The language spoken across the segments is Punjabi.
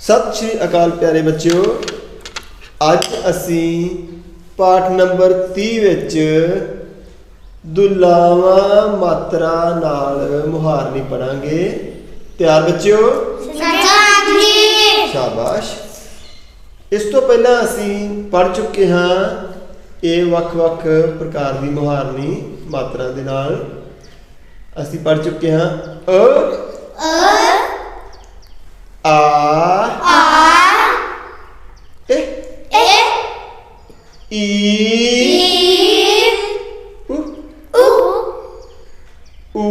ਸਤਿ ਸ਼੍ਰੀ ਅਕਾਲ ਪਿਆਰੇ ਬੱਚਿਓ। ਅੱਜ ਅਸੀਂ ਪਾਠ ਨੰਬਰ 30 ਵਿੱਚ ਦੁਲਾਵਾ ਮਾਤਰਾ ਨਾਲ ਮੁਹਾਰਨੀ ਪੜਾਂਗੇ। ਤਿਆਰ ਬੱਚਿਓ? ਸ਼ਾਬਾਸ਼। ਇਸ ਤੋਂ ਪਹਿਲਾਂ ਅਸੀਂ ਪੜ ਚੁੱਕੇ ਹਾਂ ਇਹ ਵੱਖ-ਵੱਖ ਪ੍ਰਕਾਰ ਦੀ ਮੁਹਾਰਨੀ ਮਾਤਰਾ ਦੇ ਨਾਲ। ਅਸੀਂ ਪੜ ਚੁੱਕੇ ਹਾਂ ਅ। ਆ ਏ ਈ ਉ ਊ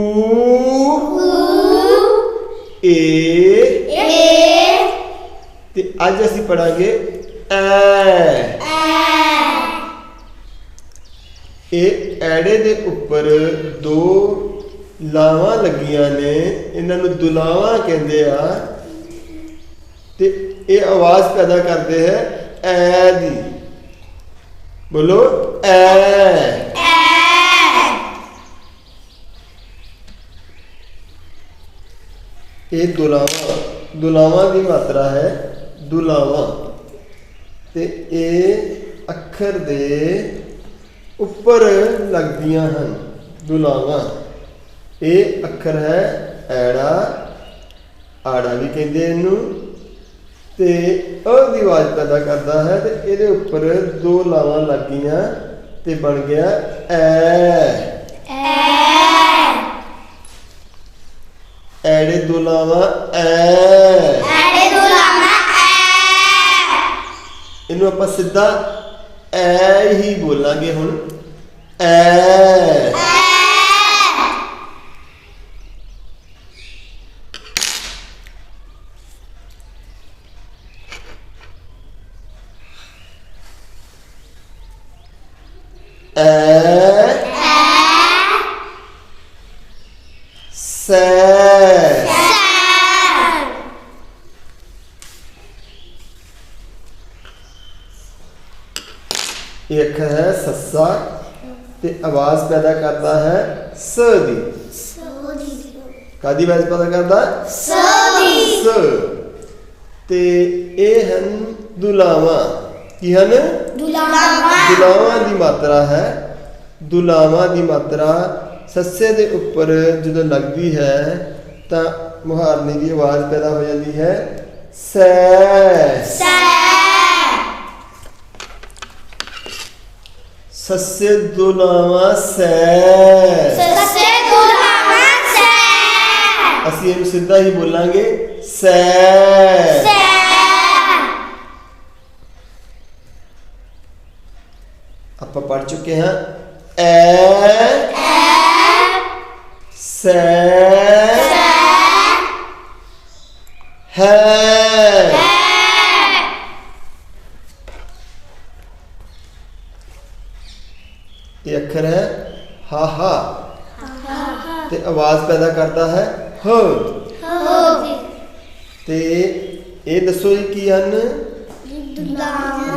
ਏ ਤੇ ਅੱਜ ਅਸੀਂ ਪੜਾਂਗੇ ਐ। ਇਹ ਐੜੇ ਦੇ ਉੱਪਰ ਦੋ ਲਾਵਾਂ ਲੱਗੀਆਂ ਨੇ ਇਹਨਾਂ ਨੂੰ ਦੁਲਾਵਾਂ ਕਹਿੰਦੇ ਆ। ਤੇ ਇਹ ਆਵਾਜ਼ ਪੈਦਾ ਕਰਦੇ ਹੈ, ਐ ਦੀ। ਬੋਲੋ, ਐ। ਇਹ ਦੁਲਾਵਾਂ ਦੁਲਾਵਾਂ ਦੀ ਮਾਤਰਾ ਹੈ, ਦੁਲਾਵਾਂ। ਤੇ ਇਹ ਅੱਖਰ ਦੇ ਉੱਪਰ ਲੱਗਦੀਆਂ ਹਨ, ਦੁਲਾਵਾਂ। ਇਹ ਅੱਖਰ ਹੈ, ਐੜਾ। ਆੜਾ ਵੀ ਕਹਿੰਦੇ ਇਹਨੂੰ। ਤੇ ਅ ਦੀ ਆਵਾਜ਼ ਪੈਦਾ ਕਰਦਾ ਹੈ ਤੇ ਇਹਦੇ ਉੱਪਰ ਦੋ ਲਾਵਾਂ ਲੱਗੀਆਂ ਤੇ ਬਣ ਗਿਆ ਐ। ਐੜੇ ਦੋ ਲਾਵਾਂ ਐ। ਇਹਨੂੰ ਆਪਾਂ ਸਿੱਧਾ ਐ ਹੀ ਬੋਲਾਂਗੇ ਹੁਣ। ਐ ਐ ਸੈ ਇਹ ਅੱਖਰ ਹੈ ਸੱਸਾ ਤੇ ਆਵਾਜ਼ ਪੈਦਾ ਕਰਦਾ ਹੈ ਸ ਦੀ। ਕਾਦੀ ਆਵਾਜ਼ ਪੈਦਾ ਕਰਦਾ? ਸ ਤੇ ਇਹ ਹਨ ਦੁਲਾਵਾਂ। ਕੀ ਹਨ? ਦੁਲਾਵਾਂ। ਦੀ ਮਾਤਰਾ ਹੈ। ਦੁਲਾਵਾਂ ਦੀ ਮਾਤਰਾ ਸੱਸੇ ਦੇ ਉੱਪਰ ਜਦੋਂ ਲੱਗਦੀ ਹੈ ਤਾਂ ਮੁਹਾਰਨੀ ਦੀ ਆਵਾਜ਼ ਪੈਦਾ ਹੋ ਜਾਂਦੀ ਹੈ ਸੈ। ਸੱਸੇ ਦੁਲਾਵਾਂ ਸੈ ਅਸੀਂ ਇਹਨੂੰ ਸਿੱਧਾ ਹੀ ਬੋਲਾਂਗੇ ਸੈ ਆਪਾਂ ਪੜ ਚੁੱਕੇ ਹਾਂ ਐ ਸੈ ਹੈ ਇਹ ਅੱਖਰ ਹੈ ਹਾ ਹਾ ਤੇ ਆਵਾਜ਼ ਪੈਦਾ ਕਰਦਾ ਹੈ? ਹ। ਤੇ ਇਹ ਦੱਸੋ ਜੀ ਕੀ ਹਨ?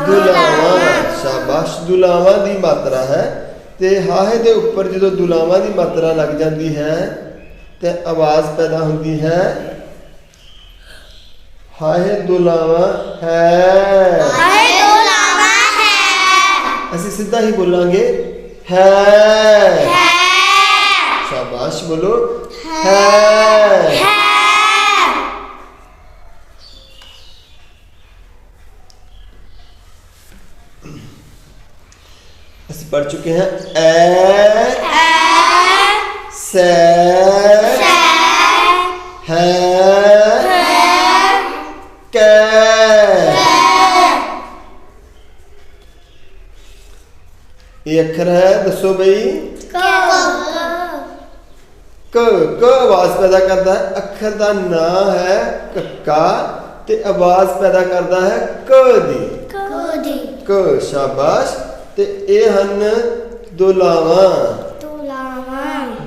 ਦੁਲਾਵਾਂ। ਸ਼ਾਬਾਸ਼। ਦੁਲਾਵਾਂ ਦੀ ਮਾਤਰਾ ਹੈ। ਤੇ ਹਾਹੇ ਦੇ ਉੱਪਰ ਜਦੋਂ ਦੁਲਾਵਾਂ ਦੀ ਮਾਤਰਾ ਲੱਗ ਜਾਂਦੀ ਹੈ ਤੇ ਆਵਾਜ਼ ਪੈਦਾ ਹੁੰਦੀ ਹੈ। ਹਾਹੇ ਦੁਲਾਵਾਂ ਹੈ। ਅਸੀਂ ਸਿੱਧਾ ਹੀ ਬੋਲਾਂਗੇ ਹੈ। ਸ਼ਾਬਾਸ਼ ਬੋਲੋ ਹੈ ਅਸੀਂ ਪੜ ਚੁੱਕੇ ਹਾਂ ਐ ਸੈ ਹੈ ਕੈ ਇਹ ਅੱਖਰ ਹੈ ਦੱਸੋ ਬਈ ਕ ਕ ਆਵਾਜ਼ ਪੈਦਾ ਕਰਦਾ ਹੈ ਅੱਖਰ ਦਾ ਨਾਂ ਹੈ ਕੱਕਾ ਤੇ ਆਵਾਜ਼ ਪੈਦਾ ਕਰਦਾ ਹੈ ਕ ਦੀ। ਕ ਸ਼ਾਬਾਸ਼। ਤੇ ਇਹ ਹਨ ਦੁਲਾਵਾਂ।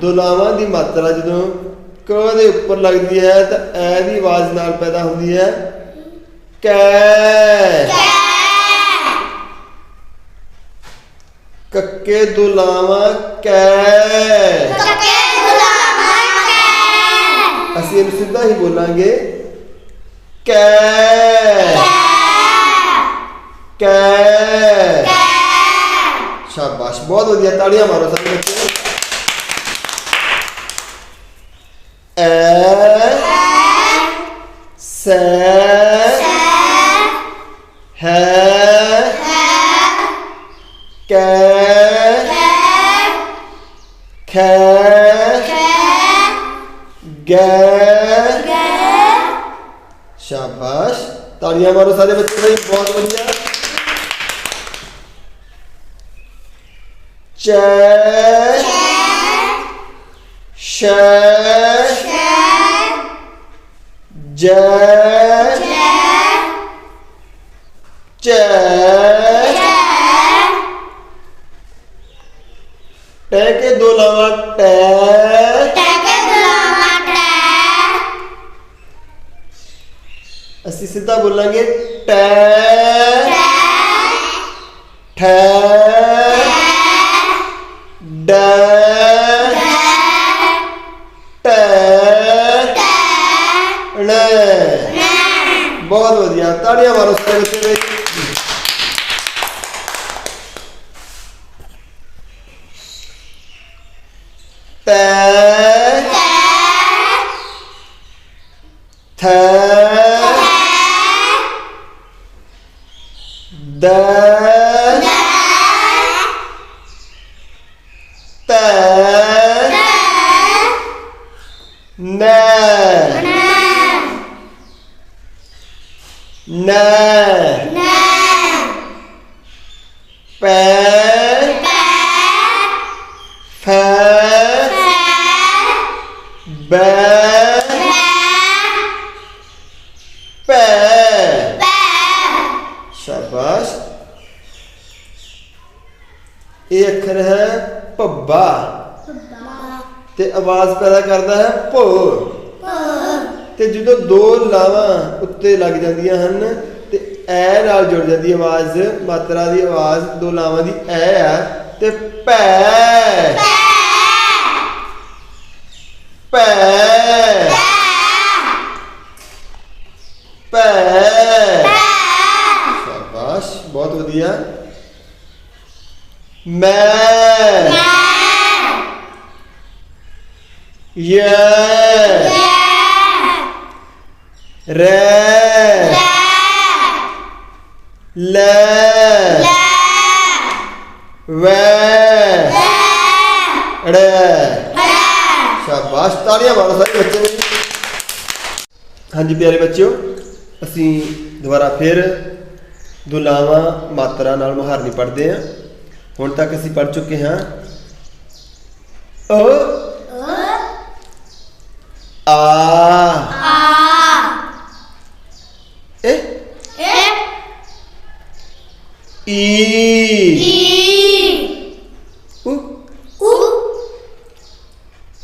ਦੁਲਾਵਾਂ। ਦੀ ਮਾਤਰਾ ਜਦੋਂ ਕ ਦੇ ਉੱਪਰ ਲੱਗਦੀ ਹੈ ਤਾਂ ਐ ਦੀ ਆਵਾਜ਼ ਨਾਲ ਪੈਦਾ ਹੁੰਦੀ ਹੈ ਕੈ। ਕੱਕੇ ਦੁਲਾਵਾਂ ਕੈ। ਅਸੀਂ ਇਹਨੂੰ ਸਿੱਧਾ ਹੀ ਬੋਲਾਂਗੇ ਕੈ। ਕੈ। ਸ਼ਾਬਾਸ਼, ਬਹੁਤ ਵਧੀਆ, ਤਾੜੀਆਂ ਮਾਰੋ ਸਭ ਬੱਚੇ। ਐ। ਸੈ। ਹੈ। ਕੈ। ਖੈ। ਗੈ ਸ਼ਾਬਾਸ਼। ਤਾੜੀਆਂ ਮਾਰੋ ਸਾਰੇ ਬੱਚੇ ਬਈ ਬਹੁਤ ਵਧੀਆ। ਚੈ ਸ਼ੈ ਜੈ ਬੋਲਾਂਗੇ? ਟੈ ਠੈ। ਡੈ। ਬਹੁਤ ਵਧੀਆ। ਤਾੜੀਆਂ ਮਾਰੋ ਸਾਰੇ ਬੱਚੇ ਵਿੱਚ। ਤੈ ਥੈ ਦ ਤੈ ਨੈ ਨੈ ਪੈ ਫੈ ਬੈ ਪੈ ਸ਼ਾਬਾਸ਼ ਇਹ ਅੱਖਰ ਹੈ ਭੱਬਾ ਤੇ ਆਵਾਜ਼ ਪੈਦਾ ਕਰਦਾ ਹੈ, ਭੋ। ਤੇ ਜਦੋਂ ਦੋ ਲਾਵਾਂ ਉੱਤੇ ਲੱਗ ਜਾਂਦੀਆਂ ਹਨ, ਤੇ ਐ ਨਾਲ ਜੁੜ ਜਾਂਦੀ ਆਵਾਜ਼, ਮਾਤਰਾ ਦੀ ਆਵਾਜ਼, ਦੋ ਲਾਵਾਂ ਦੀ ਐ ਆ, ਤੇ ਭੈ। ਭੈ। ਭੈ। ਸ਼ਾਬਾਸ਼, ਬਹੁਤ ਵਧੀਆ। ਮੈਂ ਯੈ ਰੈ ਲੈ ਵੈ ੜੈ ਸ਼ਾਬਾਸ਼, ਤਾੜੀਆਂ ਮਾਰੋ ਸਾਰੇ ਬੱਚੇ ਨੂੰ। ਹਾਂਜੀ, ਪਿਆਰੇ ਬੱਚਿਓ, ਅਸੀਂ ਦੁਬਾਰਾ ਫਿਰ ਦੁਲਾਵਾਂ ਮਾਤਰਾ ਨਾਲ ਮੁਹਾਰਨੀ ਪੜ੍ਹਦੇ ਹਾਂ। ਹੁਣ ਤੱਕ ਅਸੀਂ ਪੜ੍ਹ ਚੁੱਕੇ ਹਾਂ। ਅ ਆ। ਏ? ਈ। ਉ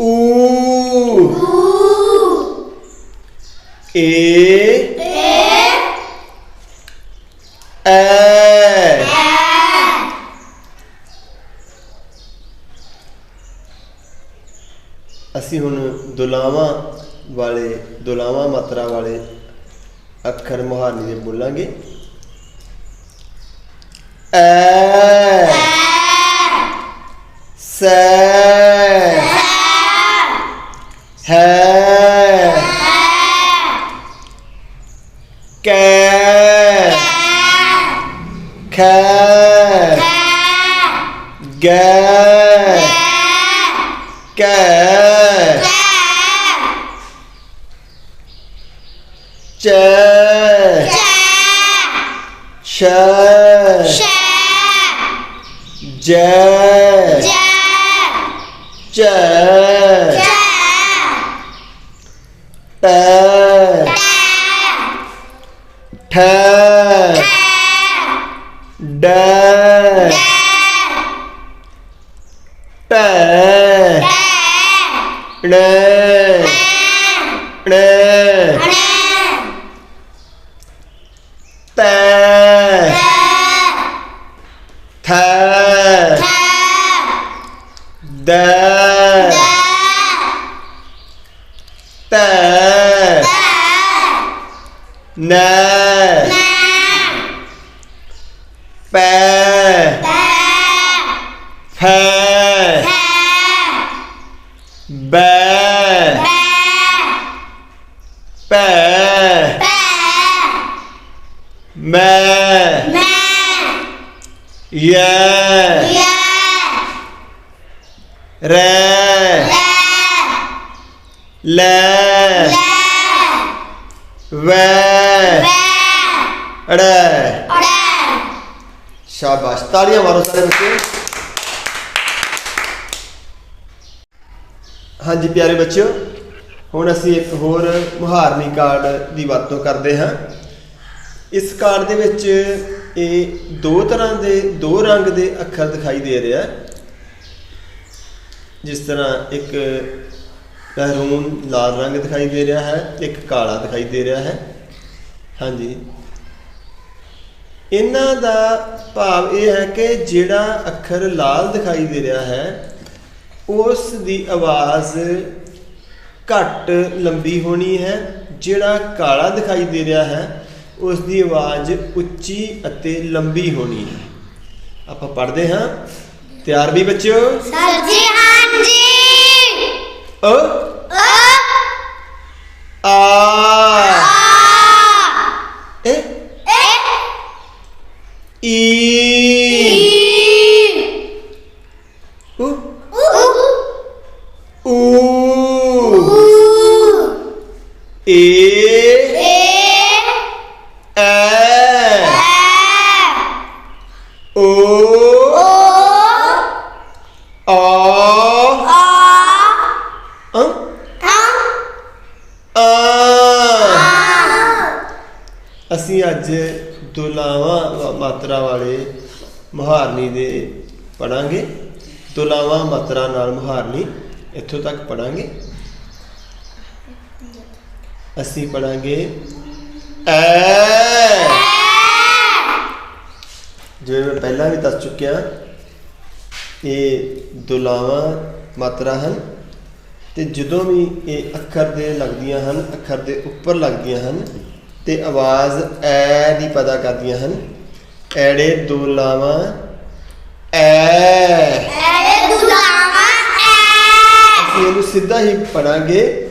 ਊ। ਏ। ਐ ਅਸੀਂ ਹੁਣ ਦੁਲਾਵਾਂ ਵਾਲੇ ਦੁਲਾਵਾਂ ਮਾਤਰਾ ਵਾਲੇ ਅੱਖਰ ਮੁਹਾਰਨੀ ਦੇ ਬੋਲਾਂਗੇ ਐ ਸੈ ਹੈ ਕੈ ਖੈ ਗੈ ਕੈ ਚੈ ਸ਼ੈ ਜੈ แเดแดเตแดเนแแปแป ਲੈ। ਵੈ। ਅੜੈ। ਸ਼ਾਬਾਸ਼। ਤਾੜੀਆਂ ਮਾਰੋ ਸਾਰੇ ਬੱਚੇ। ਹਾਂਜੀ ਪਿਆਰੇ ਬੱਚਿਓ ਹੁਣ ਅਸੀਂ ਇੱਕ ਹੋਰ ਮੁਹਾਰਨੀ ਕਾਰਡ ਦੀ ਵਰਤੋਂ ਕਰਦੇ ਹਾਂ। ਇਸ ਕਾਰਡ ਦੇ ਵਿੱਚ ਇਹ ਦੋ ਤਰ੍ਹਾਂ ਦੇ ਦੋ ਰੰਗ ਦੇ ਅੱਖਰ ਦਿਖਾਈ ਦੇ ਰਿਹਾ। ਜਿਸ ਤਰ੍ਹਾਂ ਇੱਕ ਮਹਿਰੂਨ ਲਾਲ ਰੰਗ ਦਿਖਾਈ ਦੇ ਰਿਹਾ ਹੈ ਇੱਕ ਕਾਲਾ ਦਿਖਾਈ ਦੇ ਰਿਹਾ ਹੈ। ਹਾਂਜੀ। ਇਹਨਾਂ ਦਾ ਭਾਵ ਇਹ ਹੈ ਕਿ ਜਿਹੜਾ ਅੱਖਰ ਲਾਲ ਦਿਖਾਈ ਦੇ ਰਿਹਾ ਹੈ ਉਸ ਦੀ ਆਵਾਜ਼ ਘੱਟ ਲੰਬੀ ਹੋਣੀ ਹੈ ਜਿਹੜਾ ਕਾਲਾ ਦਿਖਾਈ ਦੇ ਰਿਹਾ ਹੈ ਉਸ ਦੀ ਆਵਾਜ਼ ਉੱਚੀ ਅਤੇ ਲੰਬੀ ਹੋਣੀ ਹੈ। ਆਪਾਂ ਪੜ੍ਹਦੇ ਹਾਂ। ਤਿਆਰ ਵੀ ਬੱਚਿਓ? ਸਰ ਜੀ ਹਾਂਜੀ। ਅ ਅ ਆ ਆ ਏ ਏ ਈ ਈ ਉ ਊ ਊ ਊ ਏ ਏ ਐ ਐ ਓ ਓ ਆ ਆ ਅ ਆ ਆ ਅਸੀਂ ਅੱਜ ਦੁਲਾਵਾਂ ਮਾਤਰਾ ਵਾਲੇ ਮੁਹਾਰਨੀ ਦੇ ਪੜਾਂਗੇ ਦੁਲਾਵਾਂ ਮਾਤਰਾ ਨਾਲ ਮੁਹਾਰਨੀ ਇੱਥੋਂ ਤੱਕ ਪੜਾਂਗੇ ਅਸੀਂ ਪੜਾਂਗੇ ਐ। ਜਿਵੇਂ ਮੈਂ ਪਹਿਲਾਂ ਵੀ ਦੱਸ ਚੁੱਕਿਆ, ਇਹ ਦੁਲਾਵਾਂ ਮਾਤਰਾ ਹਨ ਤੇ ਜਦੋਂ ਵੀ ਇਹ ਅੱਖਰ ਦੇ ਲੱਗਦੀਆਂ ਹਨ, ਅੱਖਰ ਦੇ ਉੱਪਰ ਲੱਗਦੀਆਂ ਹਨ ਤੇ ਆਵਾਜ਼ ਐ ਦੀ ਪਤਾ ਕਰਦੀਆਂ ਹਨ। ਐੜੇ ਦੁਲਾਵਾਂ ਐ। ਐ ਐ ਅਸੀਂ ਇਹਨੂੰ ਸਿੱਧਾ ਹੀ ਪੜਾਂਗੇ।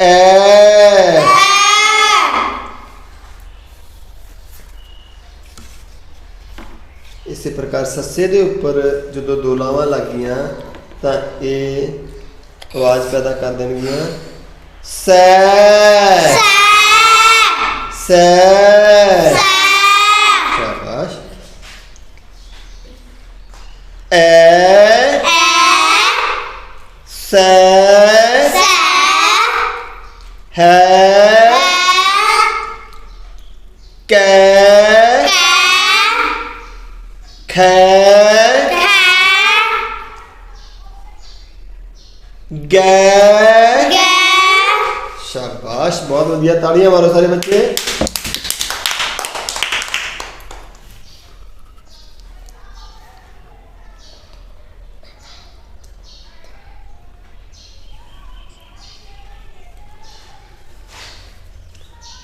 ਐ। ਇਸੇ ਪ੍ਰਕਾਰ ਸੱਸੇ ਦੇ ਉੱਪਰ ਜਦੋਂ ਦੋ ਲਾਵਾਂ ਲੱਗੀਆਂ, ਤਾਂ ਇਹ ਆਵਾਜ਼ ਪੈਦਾ ਕਰ ਦੇਣਗੀਆਂ। ਸੈ। ਸੈ। ਸ਼ਾਬਾਸ਼। ਐ। ਸੈ ਹੈ ਕੈ ਖੈ ਗੈ ਸ਼ਾਬਾਸ਼ ਬਹੁਤ ਵਧੀਆ ਤਾੜੀਆਂ ਮਾਰੋ ਸਾਰੇ ਬੱਚੇ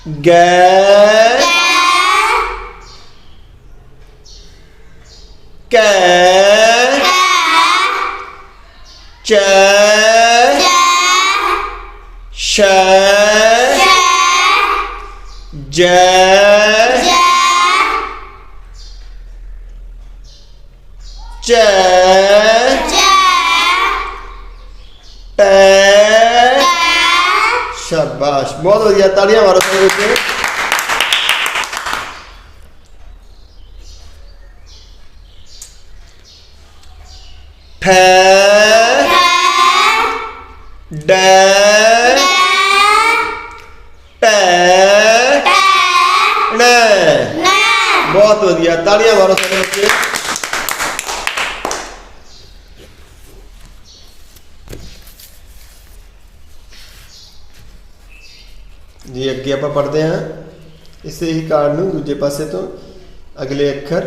ਗੈ ਕੈ ਚੈ ਸ਼ੈ ਜੈ ਬਹੁਤ ਵਧੀਆ ਤਾੜੀਆਂ ਮਾਰੋ ਸਾਰੇ ਬੱਚੇ ਠੈ ਡੈ ਟੈ ਣੈ ਬਹੁਤ ਵਧੀਆ ਤਾੜੀਆਂ ਮਾਰੋ ਸਾਰੇ ਬੱਚੇ ਜੀ ਅੱਗੇ ਆਪਾਂ ਪੜ੍ਹਦੇ ਹਾਂ। ਇਸੇ ਹੀ ਕਾਰਡ ਨੂੰ ਦੂਜੇ ਪਾਸੇ ਤੋਂ ਅਗਲੇ ਅੱਖਰ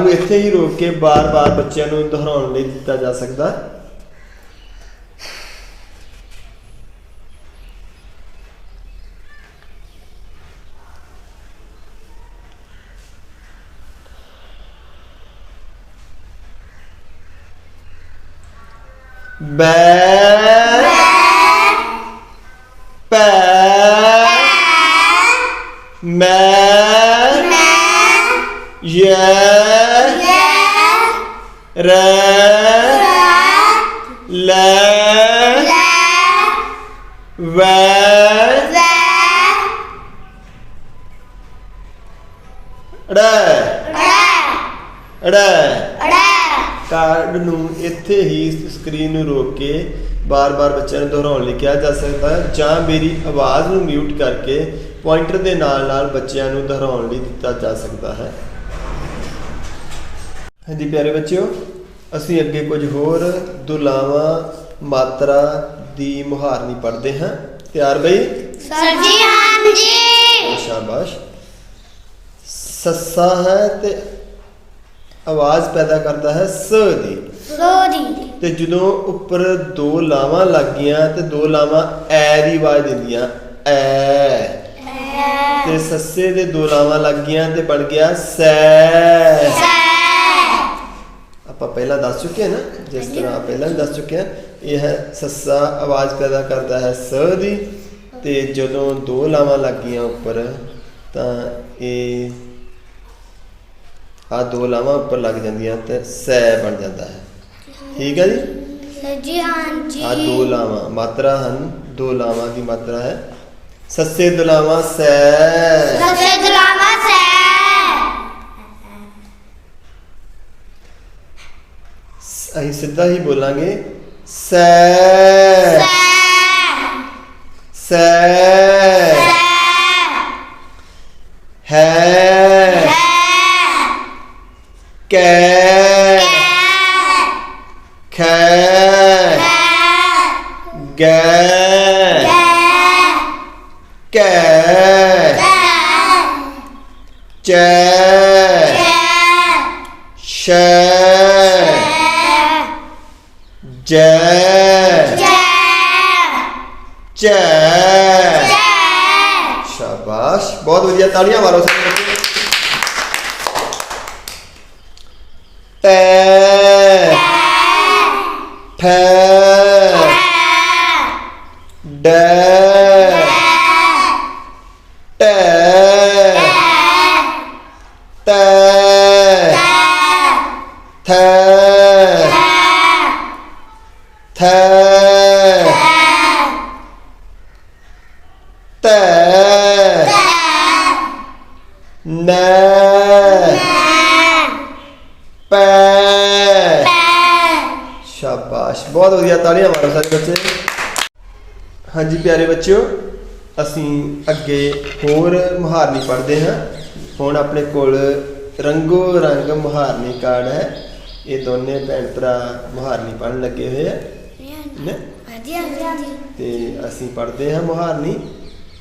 ਨੂੰ ਇੱਥੇ ਹੀ ਰੋਕ ਕੇ ਬਾਰ-ਬਾਰ ਬੱਚਿਆਂ ਨੂੰ ਦੁਹਰਾਉਣ ਲਈ ਦਿੱਤਾ ਜਾ ਸਕਦਾ। ਬੈ ਪੈ ਮੈਂ ਯੈ ਲੈ ਵੈ ਰੈ ਕਾਰਡ ਨੂੰ ਇੱਥੇ ਹੀ ਸਕਰੀਨ ਨੂੰ ਰੋਕ ਕੇ ਬਾਰ-ਬਾਰ ਬੱਚਿਆਂ ਨੂੰ ਦੁਹਰਾਉਣ ਲਈ ਕਿਹਾ ਜਾ ਸਕਦਾ ਹੈ ਜਾਂ ਮੇਰੀ ਆਵਾਜ਼ ਨੂੰ ਮਿਊਟ ਕਰਕੇ ਪੁਆਇੰਟਰ ਦੇ ਨਾਲ-ਨਾਲ ਬੱਚਿਆਂ ਨੂੰ ਦੁਹਰਾਉਣ ਲਈ ਦਿੱਤਾ ਜਾ ਸਕਦਾ ਹੈ। ਹਾਂਜੀ ਪਿਆਰੇ ਬੱਚਿਓ ਅਸੀਂ ਅੱਗੇ ਕੁਝ ਹੋਰ ਦੁਲਾਵਾਂ ਮਾਤਰਾ ਦੀ ਮੁਹਾਰਨੀ ਪੜ੍ਹਦੇ ਹਾਂ। ਤਿਆਰ ਬਈ? ਸਰ ਜੀ ਹਾਂਜੀ ਸ਼ਾਬਾਸ਼। ਸੱਸਾ ਹੈ ਤੇ ਆਵਾਜ਼ ਪੈਦਾ ਕਰਦਾ ਹੈ ਸ ਦੀ। ਸੋਦੀ ਤੇ ਜਦੋਂ ਉੱਪਰ ਦੋ ਲਾਵਾਂ ਲੱਗ ਗਈਆਂ ਤੇ ਦੋ ਲਾਵਾਂ ਐ ਦੀ ਆਵਾਜ਼ ਦਿੰਦੀਆਂ। ਐ। ਤੇ ਸੱਸੇ ਦੇ ਦੋ ਲਾਵਾਂ ਲੱਗ ਗਈਆਂ ਤੇ ਬਣ ਗਿਆ ਸੈ। ਆਪਾਂ ਪਹਿਲਾਂ ਦੱਸ ਚੁੱਕੇ ਹਾਂ ਨਾ ਜਿਸ ਤਰ੍ਹਾਂ ਪਹਿਲਾਂ ਦੱਸ ਚੁੱਕੇ ਹਾਂ ਇਹ ਹੈ ਸੱਸਾ ਆਵਾਜ਼ ਪੈਦਾ ਕਰਦਾ ਹੈ ਸ ਦੀ ਤੇ ਜਦੋਂ ਦੋ ਲਾਵਾਂ ਲੱਗ ਗਈਆਂ ਉੱਪਰ ਤਾਂ ਇਹ ਆ ਦੋ ਲਾਵਾਂ ਉੱਪਰ ਲੱਗ ਜਾਂਦੀਆਂ ਤੇ ਸੈ ਬਣ ਜਾਂਦਾ ਹੈ। ਠੀਕ ਹੈ ਜੀ? ਜੀ ਹਾਂਜੀ। ਆ ਦੋ ਲਾਵਾਂ ਮਾਤਰਾ ਹਨ ਦੋ ਲਾਵਾਂ ਦੀ ਮਾਤਰਾ ਹੈ। ਸੱਸੇ ਦੁਲਾਵਾਂ ਸੈ। ਸਸੇ ਦਲਾਵਾ ਸੇ। ਅਸੀਂ ਸਿੱਧਾ ਹੀ ਬੋਲਾਂਗੇ ਸੈ। ਸੈ। ਹੈ। ਕੈ। ਖੈ। ਗੈ। ਕੈ। ਚੈ। ਜੈ। ਚੈ ਸ਼ਾਬਾਸ਼। ਬਹੁਤ ਵਧੀਆ ਤਾੜੀਆਂ ਮਾਰੋ ਸਾਰੇ ਬੱਚੇ ਟੈ ਠੈ ਡੈ ਟੈ ਟੈ ਥੈ ਥੈ ਤੈ ਨੈ ਪੈ ਸ਼ਾਬਾਸ਼। ਬਹੁਤ ਵਧੀਆ ਤਾੜੀਆਂ ਮਾਰੋ ਸਾਰੇ ਬੱਚੇ। ਹਾਂਜੀ ਪਿਆਰੇ ਬੱਚਿਓ ਅਸੀਂ ਅੱਗੇ ਹੋਰ ਮੁਹਾਰਨੀ ਪੜ੍ਹਦੇ ਹਾਂ। ਹੁਣ ਆਪਣੇ ਕੋਲ ਰੰਗੋ ਰੰਗ ਮੁਹਾਰਨੀ ਕਾਰਡ ਹੈ। ਇਹ ਦੋਨੇ ਭੈਣ ਭਰਾ ਮੁਹਾਰਨੀ ਪੜ੍ਹਨ ਲੱਗੇ ਹੋਏ ਆ। ਨੇ ਹਾਂਜੀ ਹਾਂਜੀ। ਤੇ ਅਸੀਂ ਪੜ੍ਹਦੇ ਹਾਂ ਮੁਹਾਰਨੀ।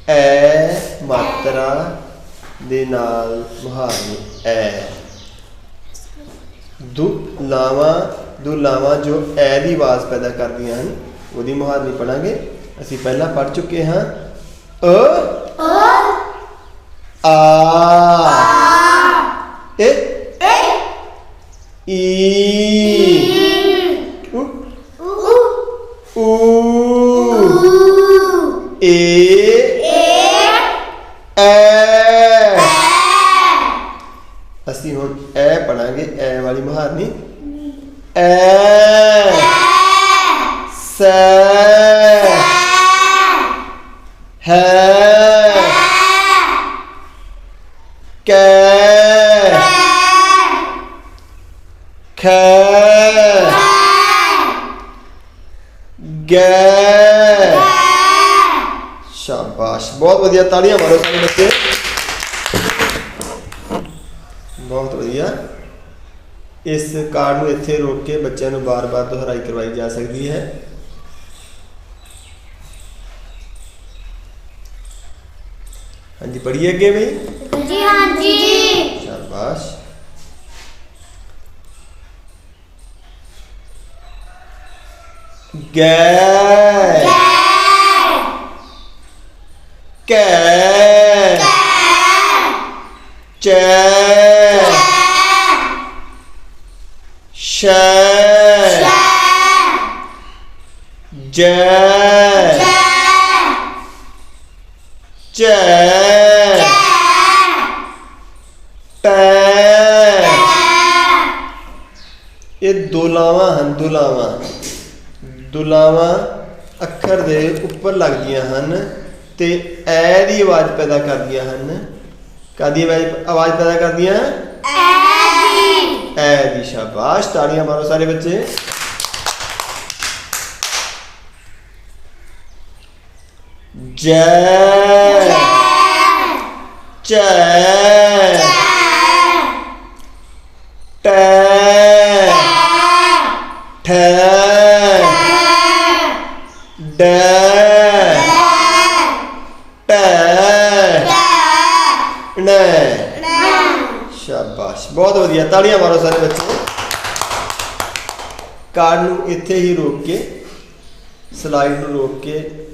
ਐ ਮਾਤਰਾ ਦੇ ਨਾਲ ਮੁਹਾਰਨੀ ਐ। ਦੁ ਲਾਵਾਂ ਦੁ ਲਾਵਾਂ ਜੋ ਐ ਦੀ ਆਵਾਜ਼ ਪੈਦਾ ਕਰਦੀਆਂ ਹਨ ਉਹਦੀ ਮੁਹਾਰਨੀ ਪੜਾਂਗੇ। ਅਸੀਂ ਪਹਿਲਾਂ ਪੜ੍ਹ ਚੁੱਕੇ ਹਾਂ। ਅ ਆ। ਏ ਈ। ਉ ਊ। ਏ। ਐ। ਅਸੀਂ ਹੁਣ ਐ ਪੜਾਂਗੇ ਐ ਵਾਲੀ ਮੁਹਾਰਨੀ ਐ ਸੈ ਹੈ ਕੈ ਖੈ ਗੈ ਸ਼ਾਬਾਸ਼ ਬਹੁਤ ਵਧੀਆ ਤਾੜੀਆਂ ਮਾਰੋ ਸਾਰੇ ਬੱਚੇ ਬਹੁਤ ਵਧੀਆ ਇਸ ਕਾਰਡ ਨੂੰ ਇੱਥੇ ਰੋਕ ਕੇ ਬੱਚਿਆਂ ਨੂੰ ਬਾਰ-ਬਾਰ ਦੁਹਰਾਈ ਕਰਵਾਈ ਜਾ ਸਕਦੀ ਹੈ। ਹਾਂਜੀ ਪੜ੍ਹੀਏ ਅੱਗੇ ਵੀ? ਜੀ ਹਾਂਜੀ। ਸ਼ਾਬਾਸ਼। ਗੈ ਜੈ ਟੈ ਇਹ ਦੁਲਾਵਾਂ ਹਨ ਦੁਲਾਵਾਂ ਦੁਲਾਵਾਂ ਅੱਖਰ ਦੇ ਉੱਪਰ ਲੱਗਦੀਆਂ ਹਨ ਤੇ ਐ ਦੀ ਆਵਾਜ਼ ਪੈਦਾ ਕਰਦੀਆਂ ਹਨ। ਕਾਦੀ ਆਵਾਜ਼ ਪੈਦਾ ਕਰਦੀਆਂ? ਐ ਦੀ ਸ਼ਾਬਾਸ਼ ਤਾੜੀਆਂ ਮਾਰੋ ਸਾਰੇ ਬੱਚੇ। ਜੈ। ਚੈ ਟੈ। ਠੈ। ਡੈ। ਟੈ ਨੈ ਸ਼ਾਬਾਸ਼। ਬਹੁਤ ਵਧੀਆ। ਤਾੜੀਆਂ ਮਾਰੋ ਸਾਰੇ ਬੱਚੇ। ਕਾਰਡ ਨੂੰ ਇੱਥੇ ਹੀ ਰੋਕ ਕੇ ਸਲਾਈਡ ਨੂੰ ਰੋਕ ਕੇ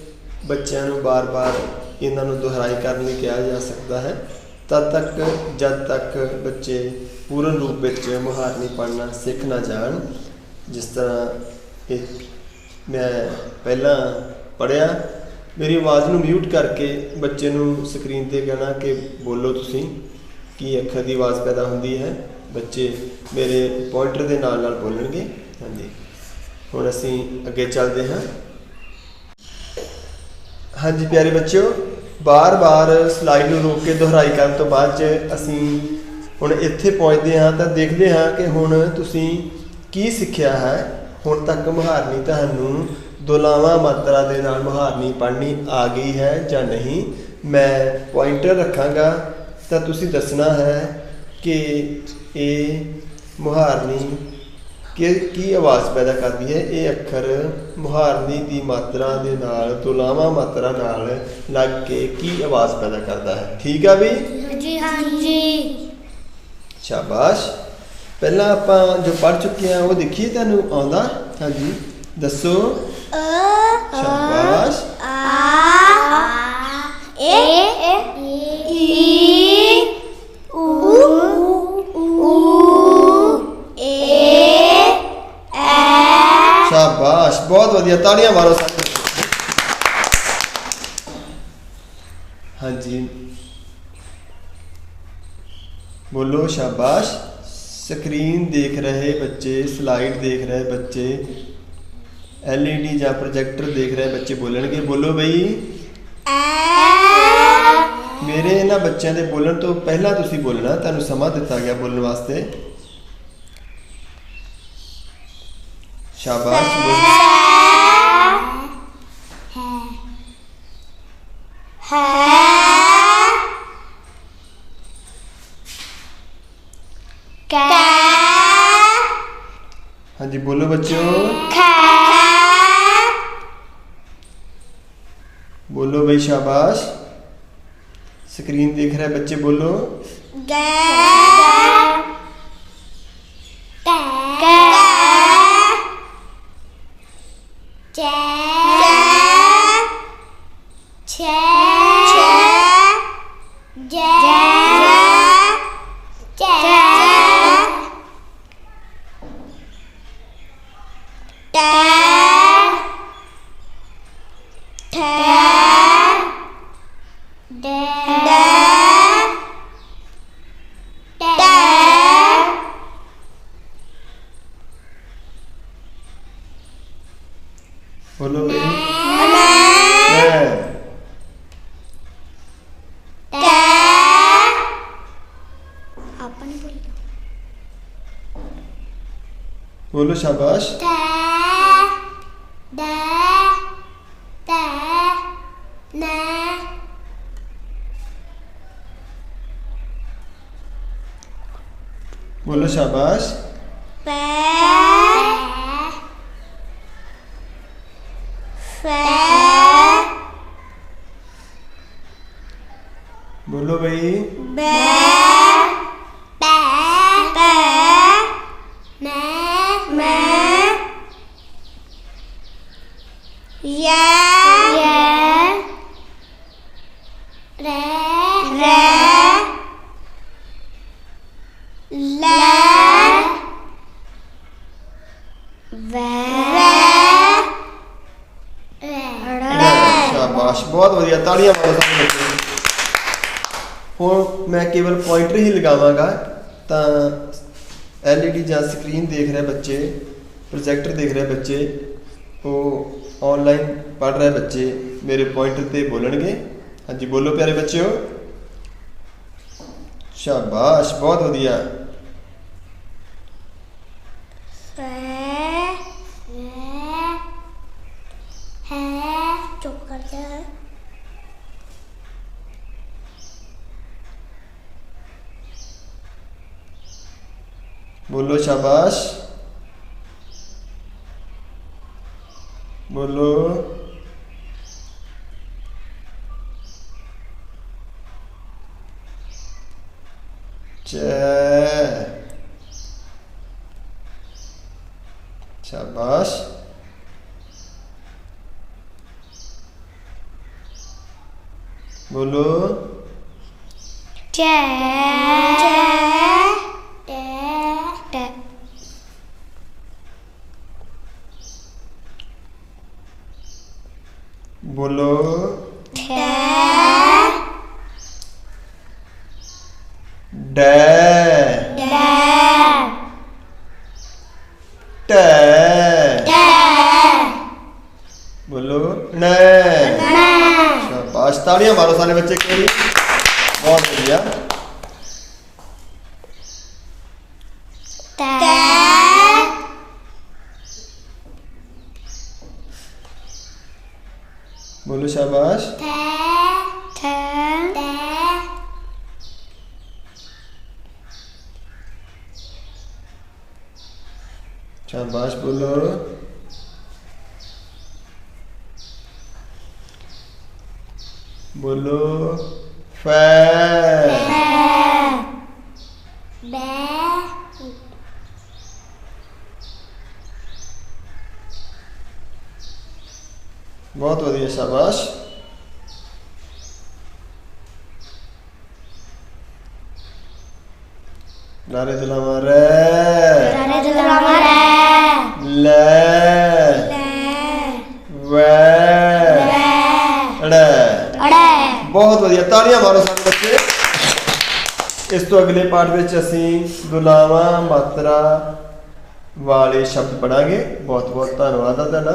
ਬੱਚਿਆਂ ਨੂੰ ਬਾਰ-ਬਾਰ ਇਹਨਾਂ ਨੂੰ ਦੁਹਰਾਈ ਕਰਨ ਲਈ ਕਿਹਾ ਜਾ ਸਕਦਾ ਹੈ। ਤਦ ਤੱਕ, ਜਦ ਤੱਕ ਬੱਚੇ ਪੂਰਨ ਰੂਪ ਵਿੱਚ ਮੁਹਾਰਨੀ ਪੜ੍ਹਨਾ ਸਿੱਖ ਨਾ ਜਾਣ, ਜਿਸ ਤਰ੍ਹਾਂ ਇਹ ਮੈਂ ਪਹਿਲਾਂ ਪੜਿਆ ਮੇਰੀ ਆਵਾਜ਼ ਨੂੰ ਮਿਊਟ ਕਰਕੇ ਬੱਚੇ ਨੂੰ ਸਕਰੀਨ ਤੇ ਕਹਿਣਾ ਕਿ ਬੋਲੋ ਤੁਸੀਂ, ਕੀ ਅੱਖਰ ਦੀ ਆਵਾਜ਼ ਪੈਦਾ ਹੁੰਦੀ ਹੈ। ਬੱਚੇ ਮੇਰੇ ਪੁਆਇੰਟਰ ਦੇ ਨਾਲ ਨਾਲ ਬੋਲਣਗੇ। ਹਾਂਜੀ। ਹੁਣ ਅਸੀਂ ਅੱਗੇ ਚੱਲਦੇ ਹਾਂ। ਹਾਂਜੀ ਪਿਆਰੇ ਬੱਚਿਓ, ਬਾਰ-ਬਾਰ ਸਲਾਈਡ ਨੂੰ ਰੋਕ ਕੇ ਦੁਹਰਾਈ ਕਰਨ ਤੋਂ ਬਾਅਦ ਚ ਅਸੀਂ ਹੁਣ ਇੱਥੇ ਪਹੁੰਚਦੇ ਹਾਂ ਤਾਂ ਦੇਖਦੇ ਹਾਂ ਕਿ ਹੁਣ ਤੁਸੀਂ ਕੀ ਸਿੱਖਿਆ ਹੈ। ਹੁਣ ਤੱਕ ਮੁਹਾਰਨੀ ਤੁਹਾਨੂੰ ਦੁਲਾਵਾਂ ਮਾਤਰਾ ਦੇ ਨਾਲ ਮੁਹਾਰਨੀ ਪੜ੍ਹਨੀ ਆ ਗਈ ਹੈ ਜਾਂ ਨਹੀਂ। ਮੈਂ ਪੁਆਇੰਟਰ ਰੱਖਾਂਗਾ। ਤਾਂ ਤੁਸੀਂ ਦੱਸਣਾ ਹੈ ਕਿ ਇਹ ਮੁਹਾਰਨੀ ਕਿ ਕੀ ਆਵਾਜ਼ ਪੈਦਾ ਕਰਦੀ ਹੈ? ਇਹ ਅੱਖਰ ਮੁਹਾਰਨੀ ਦੀ ਮਾਤਰਾ ਦੇ ਨਾਲ ਤੁਲਾਵਾ ਮਾਤਰਾ ਨਾਲ ਲੱਗ ਕੇ ਕੀ ਆਵਾਜ਼ ਪੈਦਾ ਕਰਦਾ ਹੈ? ਠੀਕ ਆ ਵੀ? ਜੀ ਹਾਂਜੀ। ਸ਼ਾਬਾਸ਼। ਪਹਿਲਾਂ ਆਪਾਂ ਜੋ ਪੜ ਚੁੱਕੇ ਆ ਉਹ ਦੇਖੀਏ ਤੁਹਾਨੂੰ ਆਉਂਦਾ? ਹਾਂਜੀ ਦੱਸੋ। ਅ ਸ਼ਾਬਾਸ਼। ਆ ਏ ਈ ਸ਼ਾਬਾਸ਼ ਬਹੁਤ ਵਧੀਆ, ਤਾੜੀਆਂ ਮਾਰੋ ਸਾਰੇ। ਹਾਂਜੀ। ਬੋਲੋ, ਸ਼ਾਬਾਸ਼। ਸਕਰੀਨ ਦੇਖ ਰਹੇ ਬੱਚੇ, ਸਲਾਈਡ ਦੇਖ ਰਹੇ ਬੱਚੇ। ਐਲਈਡੀ ਜਾਂ ਪ੍ਰੋਜੈਕਟਰ ਦੇਖ ਰਹੇ ਬੱਚੇ ਬੋਲਣਗੇ। ਬੋਲੋ ਬਈ। ਮੇਰੇ ਇਹਨਾਂ ਬੱਚਿਆਂ ਦੇ ਬੋਲਣ ਤੋਂ ਪਹਿਲਾਂ ਤੁਸੀਂ ਬੋਲਣਾ, ਤੁਹਾਨੂੰ ਸਮਾਂ ਦਿੱਤਾ ਗਿਆ ਬੋਲਣ ਵਾਸਤੇ। ਸ਼ਾਬਾਸ਼ ਬੋਲੋ ਹੈ ਕੈ ਹਾਂਜੀ ਬੋਲੋ ਬੱਚਿਓ ਖੈ ਬੋਲੋ ਬਈ ਸ਼ਾਬਾਸ਼। ਸਕਰੀਨ ਦੇਖ ਰਹੇ ਬੱਚੇ ਬੋਲੋ। ਗੈ ਟੈ ਕੈ ਚੈ ਛੈ ਜੈ ਚੈ ਟੈ ਠੈ ਡੈ ਟੈ ਬੋਲੋ ਬਈ ਮੈਂ ਮੈਂ ਟੈ ਆਪਾਂ ਨਹੀਂ ਬੋਲਣਾ ਬੋਲੋ ਸ਼ਾਬਾਸ਼ ਟੈ ਡੈ ਟੈ ਨੈ ਬੋਲੋ ਸ਼ਾਬਾਸ਼ ਹੁਣ ਮੈਂ ਕੇਵਲ ਪੁਆਇੰਟਰ ਹੀ ਲਗਾਵਾਂਗਾ, ਤਾਂ LED ਜਾਂ ਸਕਰੀਨ ਦੇਖ ਰਹੇ ਬੱਚੇ ਪ੍ਰੋਜੈਕਟਰ ਦੇਖ ਰਹੇ ਬੱਚੇ, ਉਹ ਆਨਲਾਈਨ ਪੜ੍ਹ ਰਹੇ ਬੱਚੇ ਮੇਰੇ ਪੁਆਇੰਟਰ ਤੇ ਬੋਲਣਗੇ। ਹਾਂਜੀ, ਬੋਲੋ ਪਿਆਰੇ ਬੱਚਿਓ। ਸ਼ਾਬਾਸ਼, ਬਹੁਤ ਵਧੀਆ। ਹੈ ਚੁੱਪ ਕਰ ਜਾ। ਬੋਲੋ ਸ਼ਾਬਾਸ਼ ਬੋਲੋ ਚੈ ਸ਼ਾਬਾਸ਼ ਬੋਲੋ ਚੈ ਟੈ ਟੈ ਬੋਲੋ ਠੈ ਡੈ ਡੈ ਟੈ ਟੈ ਬੋਲੋ ਨੈ ਮੈਂ ਸ਼ਾਬਾਸ਼ ਤਾੜੀਆਂ ਮਾਰੋ ਸਾਰੇ ਬੱਚੇ ਇੱਕ ਵਾਰੀ ਬਹੁਤ ਵਧੀਆ ਤੈ ਬੋਲੋ ਸ਼ਾਬਾਸ਼ ਥੈ ਥੈ ਤੈ ਸ਼ਾਬਾਸ਼ ਬੋਲੋ ਬੋਲੋ ਫੈ ਬੈ ਬਹੁਤ ਵਧੀਆ ਸ਼ਾਬਾਸ਼ ਨਾਰੇ ਦਲਾਵਾ ਰੇ ਰਾਰੇ ਦਲਵਾ ਰੈ ਲੈ ਲੈ ਵੈ ਵੈ ੜੈ ਅੜੈ ਬਹੁਤ ਵਧੀਆ ਤਾੜੀਆਂ ਮਾਰੋ ਸਾਰੇ ਬੱਚੇ। ਇਸ ਤੋਂ ਅਗਲੇ ਪਾਠ ਵਿੱਚ ਅਸੀਂ ਦੁਲਾਵਾਂ, ਮਾਤਰਾ ਵਾਲੇ ਸ਼ਬਦ ਪੜਾਂਗੇ ਬਹੁਤ ਬਹੁਤ ਧੰਨਵਾਦ ਆ ਤੁਹਾਡਾ।